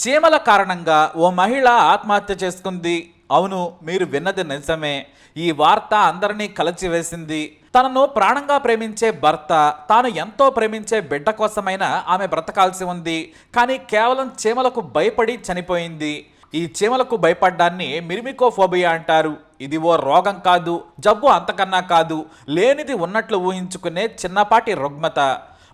చీమల కారణంగా ఓ మహిళ ఆత్మహత్య చేసుకుంది. అవును మీరు విన్నది నిజమే. ఈ వార్త అందరినీ కలచివేసింది. తనను ప్రాణంగా ప్రేమించే భర్త తాను ఎంతో ప్రేమించే బిడ్డ కోసమైనా ఆమె బ్రతకాల్సి ఉంది. కానీ కేవలం చీమలకు భయపడి చనిపోయింది. ఈ చీమలకు భయపడ్డాన్ని మిర్మికోఫోబియా అంటారు. ఇది ఓ రోగం కాదు జబ్బు అంతకన్నా కాదు లేనిది ఉన్నట్లు ఊహించుకునే చిన్నపాటి రుగ్మత.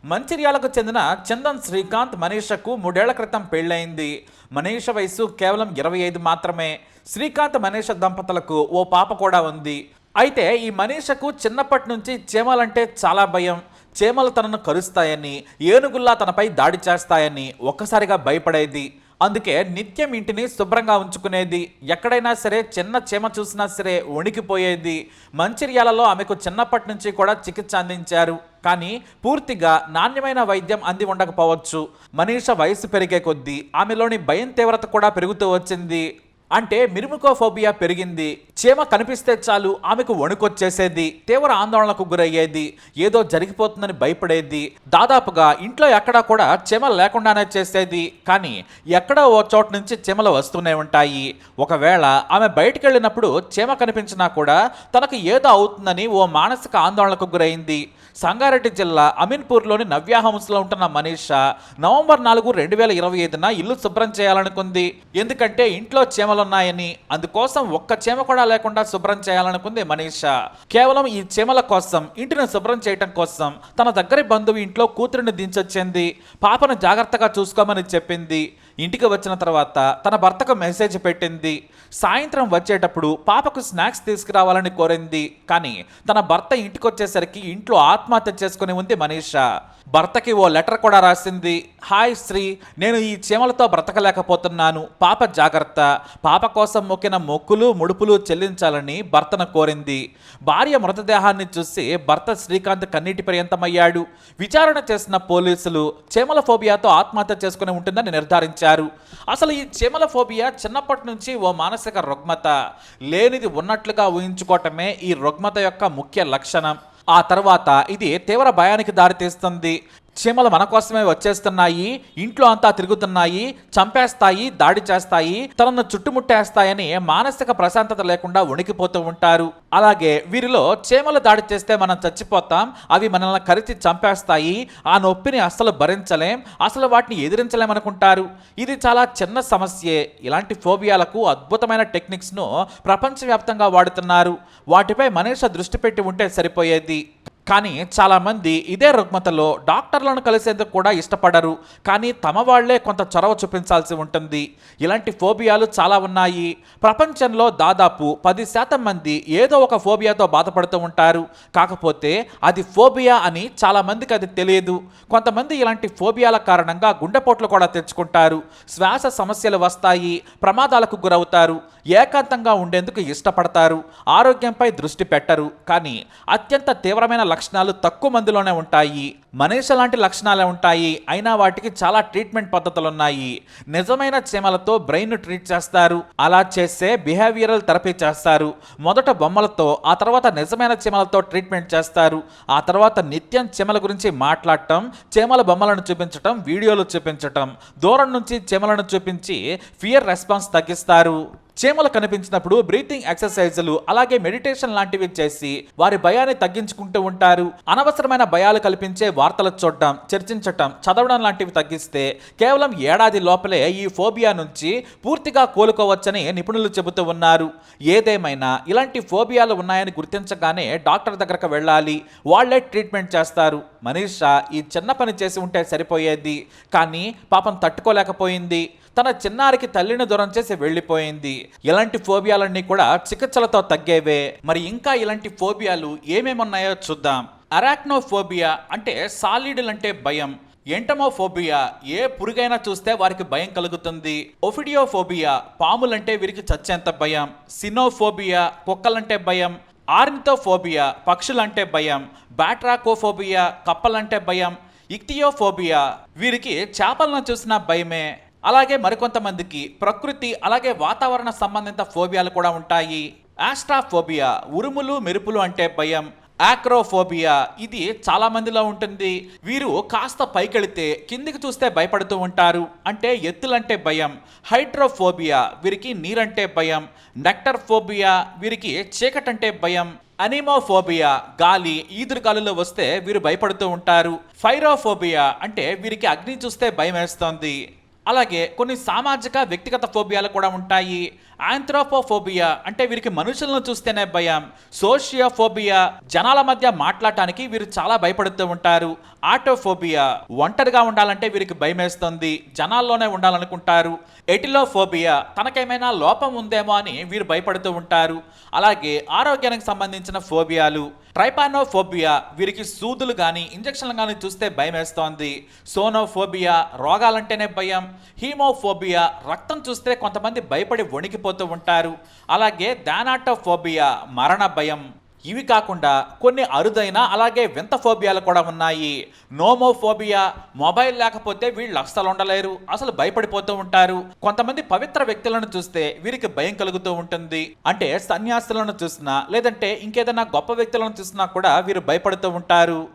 మంచిర్యాలకు చెందిన చందన్ శ్రీకాంత్ మనీషకు మూడేళ్ళ క్రితం పెళ్ళైంది మనీష వయసు కేవలం ఇరవై ఐదు మాత్రమే. శ్రీకాంత్ మనీష దంపతులకు ఓ పాప కూడా ఉంది. అయితే ఈ మనీషకు చిన్నప్పటి నుంచి చీమలంటే చాలా భయం. చీమలు తనను కరుస్తాయని ఏనుగుల్లా తనపై దాడి చేస్తాయని ఒక్కసారిగా భయపడేది. అందుకే నిత్యం ఇంటిని శుభ్రంగా ఉంచుకునేది. ఎక్కడైనా సరే చిన్న చీమ చూసినా సరే వణికిపోయేది. మంచిర్యాలలో ఆమెకు చిన్నప్పటి నుంచి కూడా చికిత్స అందించారు. కానీ పూర్తిగా నాణ్యమైన వైద్యం అంది ఉండకపోవచ్చు. మనీష వయసు పెరిగే కొద్దీ ఆమెలోని భయం తీవ్రత కూడా పెరుగుతూ వచ్చింది. అంటే మిరుముకోఫోబియా పెరిగింది. చీమ కనిపిస్తే చాలు ఆమెకు వణుకొచ్చేసేది తీవ్ర ఆందోళనకు గురయ్యేది ఏదో జరిగిపోతుందని భయపడేది. దాదాపుగా ఇంట్లో ఎక్కడా కూడా చీమ లేకుండానే చేసేది. కానీ ఎక్కడో ఓ చోట నుంచి చీమలు వస్తూనే ఉంటాయి. ఒకవేళ ఆమె బయటికి వెళ్ళినప్పుడు చీమ కనిపించినా కూడా తనకు ఏదో అవుతుందని ఓ మానసిక ఆందోళనకు గురైంది. సంగారెడ్డి జిల్లా అమీన్పూర్లోని నవ్య హౌస్లో ఉంటున్న మనీషా నవంబర్ నాలుగు రెండు వేల ఇరవై ఐదున ఇల్లు శుభ్రం చేయాలనుకుంది. ఎందుకంటే ఇంట్లో చీమలున్నాయని అందుకోసం ఒక్క చీమ కూడా లేకుండా శుభ్రం చేయాలనుకుంది మనీషా. కేవలం ఈ చీమల కోసం ఇంటిని శుభ్రం చేయటం కోసం తన దగ్గరి బంధువు ఇంట్లో కూతురిని దించొచ్చింది. పాపను జాగ్రత్తగా చూసుకోమని చెప్పింది. ఇంటికి వచ్చిన తర్వాత తన భర్తకు మెసేజ్ పెట్టింది. సాయంత్రం వచ్చేటప్పుడు పాపకు స్నాక్స్ తీసుకురావాలని కోరింది. కానీ తన భర్త ఇంటికి వచ్చేసరికి ఇంట్లో ఆత్మహత్య చేసుకుని ఉంది మనీషా. భర్తకి ఓ లెటర్ కూడా రాసింది. హాయ్ శ్రీ నేను ఈ చీమలతో బ్రతకలేకపోతున్నాను. పాప జాగ్రత్త. పాప కోసం మొక్కిన మొక్కులు ముడుపులు చెల్లించాలని భర్తను కోరింది. భార్య మృతదేహాన్ని చూసి భర్త శ్రీకాంత్ కన్నీటి పర్యంతమయ్యాడు. విచారణ చేసిన పోలీసులు చీమల ఫోబియాతో ఆత్మహత్య చేసుకుని ఉంటుందని నిర్ధారించారు. అసలు ఈ చీమల ఫోబియా చిన్నప్పటి నుంచి ఓ మానసిక రుగ్మత. లేనిది ఉన్నట్లుగా ఊహించుకోవటమే ఈ రుగ్మత యొక్క ముఖ్య లక్షణం. ఆ తర్వాత ఇది తీవ్ర భయానికి దారితీస్తుంది. చీమలు మన కోసమే వచ్చేస్తున్నాయి ఇంట్లో అంతా తిరుగుతున్నాయి చంపేస్తాయి దాడి చేస్తాయి తనను చుట్టుముట్టేస్తాయని మానసిక ప్రశాంతత లేకుండా వణికిపోతూ ఉంటారు. అలాగే వీరిలో చీమలు దాడి చేస్తే మనం చచ్చిపోతాం అవి మనల్ని కరిచి చంపేస్తాయి ఆ నొప్పిని అస్సలు భరించలేం అసలు వాటిని ఎదిరించలేమనుకుంటారు ఇది చాలా చిన్న సమస్యే. ఇలాంటి ఫోబియాలకు అద్భుతమైన టెక్నిక్స్ను ప్రపంచవ్యాప్తంగా వాడుతున్నారు. వాటిపై మనిషి దృష్టి పెట్టి ఉంటే సరిపోయేది. కానీ చాలామంది ఇదే రుగ్మతలో డాక్టర్లను కలిసేందుకు కూడా ఇష్టపడరు. కానీ తమ వాళ్ళే కొంత చొరవ చూపించాల్సి ఉంటుంది. ఇలాంటి ఫోబియాలు చాలా ఉన్నాయి. ప్రపంచంలో దాదాపు పది శాతం మంది ఏదో ఒక ఫోబియాతో బాధపడుతూ ఉంటారు. కాకపోతే అది ఫోబియా అని చాలామందికి అది తెలియదు. కొంతమంది ఇలాంటి ఫోబియాల కారణంగా గుండెపోట్లు కూడా తెచ్చుకుంటారు. శ్వాస సమస్యలు వస్తాయి ప్రమాదాలకు గురవుతారు ఏకాంతంగా ఉండేందుకు ఇష్టపడతారు ఆరోగ్యంపై దృష్టి పెట్టరు. కానీ అత్యంత తీవ్రమైన లక్షణాలు తక్కువ మందిలోనే ఉంటాయి. మనిషి లాంటి లక్షణాలే ఉంటాయి. అయినా వాటికి చాలా ట్రీట్మెంట్ పద్ధతులు ఉన్నాయి నిజమైన చీమలతో బ్రెయిన్ ట్రీట్ చేస్తారు. అలా చేస్తే బిహేవియరల్ థెరపీ చేస్తారు. మొదట బొమ్మలతో ఆ తర్వాత నిజమైన చీమలతో ట్రీట్మెంట్ చేస్తారు. ఆ తర్వాత నిత్యం చీమల గురించి మాట్లాడటం చీమల బొమ్మలను చూపించటం వీడియోలు చూపించటం. దూరం నుంచి చీమలను చూపించి ఫియర్ రెస్పాన్స్ తగ్గిస్తారు. చీమలు కనిపించినప్పుడు బ్రీతింగ్ ఎక్సర్సైజులు అలాగే మెడిటేషన్ లాంటివి చేసి వారి భయాన్ని తగ్గించుకుంటూ ఉంటారు. అనవసరమైన భయాలు కల్పించే వార్తలు చూడటం చర్చించటం చదవడం లాంటివి తగ్గిస్తే కేవలం ఏడాది లోపలే ఈ ఫోబియా నుంచి పూర్తిగా కోలుకోవచ్చని నిపుణులు చెబుతూ ఉన్నారు. ఏదేమైనా ఇలాంటి ఫోబియాలు ఉన్నాయని గుర్తించగానే డాక్టర్ దగ్గరకు వెళ్ళాలి. వాళ్ళే ట్రీట్మెంట్ చేస్తారు. మనీషా ఈ చిన్న పని చేసి ఉంటే సరిపోయేది. కానీ పాపం తట్టుకోలేకపోయింది. తన చిన్నారికి తల్లిని దూరం చేసి వెళ్ళిపోయింది. ఇలాంటి ఫోబియాలన్నీ కూడా చికిత్సలతో తగ్గేవే. మరి ఇంకా ఇలాంటి ఫోబియాలు ఏమేమి ఉన్నాయో చూద్దాం. అరాక్నోఫోబియా అంటే సాలిడ్లు అంటే భయం. ఎంటమోఫోబియా ఏ పురుగైనా చూస్తే వారికి భయం కలుగుతుంది. ఒఫిడియోఫోబియా పాములంటే వీరికి చచ్చేంత భయం. సినోఫోబియా కుక్కలంటే భయం. ఆర్నితోఫోబియా పక్షులంటే భయం. బ్యాట్రాకోఫోబియా కప్పలంటే భయం. ఇక్తియోఫోబియా వీరికి చేపలను చూసిన భయమే. అలాగే మరికొంతమందికి ప్రకృతి అలాగే వాతావరణ సంబంధిత ఫోబియాలు కూడా ఉంటాయి. ఆస్ట్రాఫోబియా ఉరుములు మెరుపులు అంటే భయం. ఆక్రోఫోబియా ఇది చాలా మందిలో ఉంటుంది. వీరు కాస్త పైకెళితే కిందికి చూస్తే భయపడుతూ ఉంటారు. అంటే ఎత్తులంటే భయం. హైడ్రోఫోబియా వీరికి నీరంటే భయం. నెక్టర్ ఫోబియా వీరికి చీకటంటే భయం. అనిమోఫోబియా గాలి ఈదురుగాలులో వస్తే వీరు భయపడుతూ ఉంటారు. ఫైరోఫోబియా అంటే వీరికి అగ్ని చూస్తే భయం వేస్తోంది అలాగే కొన్ని సామాజిక వ్యక్తిగత ఫోబియాలు కూడా ఉంటాయి. ఆంథ్రోపోఫోబియా అంటే వీరికి మనుషులను చూస్తేనే భయం. సోషియోఫోబియా జనాల మధ్య మాట్లాడటానికి వీరు చాలా భయపడుతూ ఉంటారు. ఆటోఫోబియా ఒంటరిగా ఉండాలంటే వీరికి భయమేస్తుంది. జనాల్లోనే ఉండాలనుకుంటారు. ఎటిలోఫోబియా తనకేమైనా లోపం ఉందేమో అని వీరు భయపడుతూ ఉంటారు. అలాగే ఆరోగ్యానికి సంబంధించిన ఫోబియాలు. ట్రైపానోఫోబియా వీరికి సూదులు కానీ ఇంజక్షన్లు కానీ చూస్తే భయమేస్తోంది. సోనోఫోబియా రోగాలంటేనే భయం. హీమోఫోబియా రక్తం చూస్తే కొంతమంది భయపడి వణికిపోతూ ఉంటారు. అలాగే దానాటోఫోబియా మరణ భయం. ఇవి కాకుండా కొన్ని అరుదైన అలాగే వింత ఫోబియాలు కూడా ఉన్నాయి. నోమోఫోబియా మొబైల్ లేకపోతే వీళ్ళు అస్సలు ఉండలేరు. అసలు భయపడిపోతూ ఉంటారు. కొంతమంది పవిత్ర వ్యక్తులను చూస్తే వీరికి భయం కలుగుతూ ఉంటుంది. అంటే సన్యాసులను చూసినా లేదంటే ఇంకేదైనా గొప్ప వ్యక్తులను చూసినా కూడా వీరు భయపడుతూ ఉంటారు.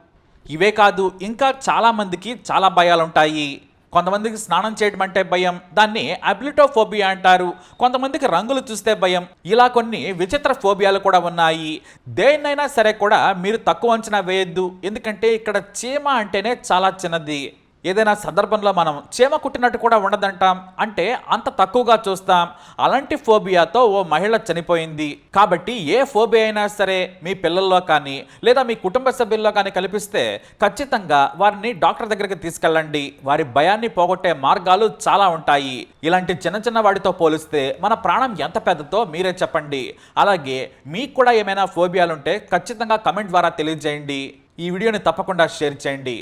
ఇవే కాదు ఇంకా చాలామందికి చాలా భయాలుంటాయి. కొంతమందికి స్నానం చేయడం అంటే భయం దాన్ని అబ్లిటోఫోబియా అంటారు. కొంతమందికి రంగులు చూస్తే భయం ఇలా కొన్ని విచిత్ర ఫోబియాలు కూడా ఉన్నాయి. దేన్నైనా సరే కూడా మీరు తక్కువ అంచనా వేయొద్దు ఎందుకంటే ఇక్కడ చీమ అంటేనే చాలా చిన్నది. ఏదైనా సందర్భంలో మనం చీమ కుట్టినట్టు కూడా ఉండదంటాం. అంటే అంత తక్కువగా చూస్తాం. అలాంటి ఫోబియాతో ఓ మహిళ చనిపోయింది. కాబట్టి ఏ ఫోబియా అయినా సరే మీ పిల్లల్లో కానీ లేదా మీ కుటుంబ సభ్యుల్లో కానీ కల్పిస్తే ఖచ్చితంగా వారిని డాక్టర్ దగ్గరికి తీసుకెళ్ళండి. వారి భయాన్ని పోగొట్టే మార్గాలు చాలా ఉంటాయి. ఇలాంటి చిన్న చిన్న వాటితో పోలిస్తే మన ప్రాణం ఎంత పెద్దదో మీరే చెప్పండి. అలాగే మీకు కూడా ఏమైనా ఫోబియాలుంటే ఖచ్చితంగా కమెంట్ ద్వారా తెలియజేయండి. ఈ వీడియోని తప్పకుండా షేర్ చేయండి.